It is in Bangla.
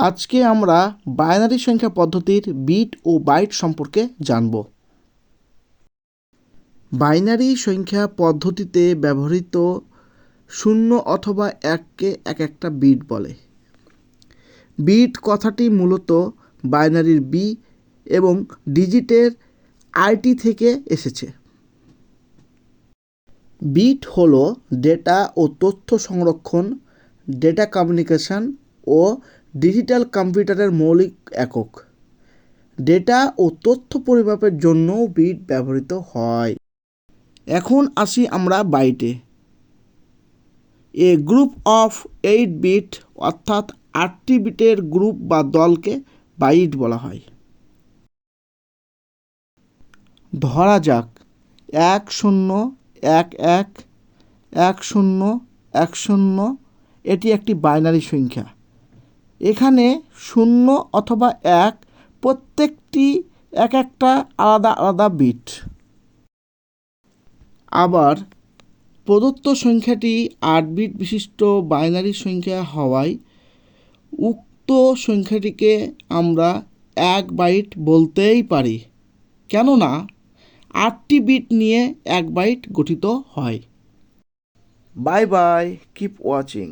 আজকে আমরা বাইনারি সংখ্যা পদ্ধতির বিট ও বাইট সম্পর্কে জানব। বাইনারি সংখ্যা পদ্ধতিতে ব্যবহৃত শূন্য অথবা এককে এক একটা বিট বলে। বিট কথাটি মূলত বাইনারির বি এবং ডিজিটের আইটি থেকে এসেছে। বিট হলো ডেটা ও তথ্য সংরক্ষণ, ডেটা কমিউনিকেশন ও ডিজিটাল কম্পিউটারের মৌলিক একক। ডেটা ও তথ্য পরিমাপের জন্যও বিট ব্যবহৃত হয়। এখন আসি আমরা বাইটে। A group of eight bit, অর্থাৎ আটটি বিটের গ্রুপ বা দলকে বাইট বলা হয়। ধরা যাক, এক শূন্য, এক এক এক শূন্য এক শূন্য, এটি একটি বাইনারি সংখ্যা। এখানে শূন্য অথবা এক প্রত্যেকটি এক একটা আলাদা আলাদা বিট। আবার প্রদত্ত সংখ্যাটি আট বিট বিশিষ্ট বাইনারি সংখ্যা হওয়ায় উক্ত সংখ্যাটিকে আমরা এক বাইট বলতেই পারি। কেননা আটটি বিট নিয়ে এক বাইট গঠিত হয়। Bye bye, keep watching.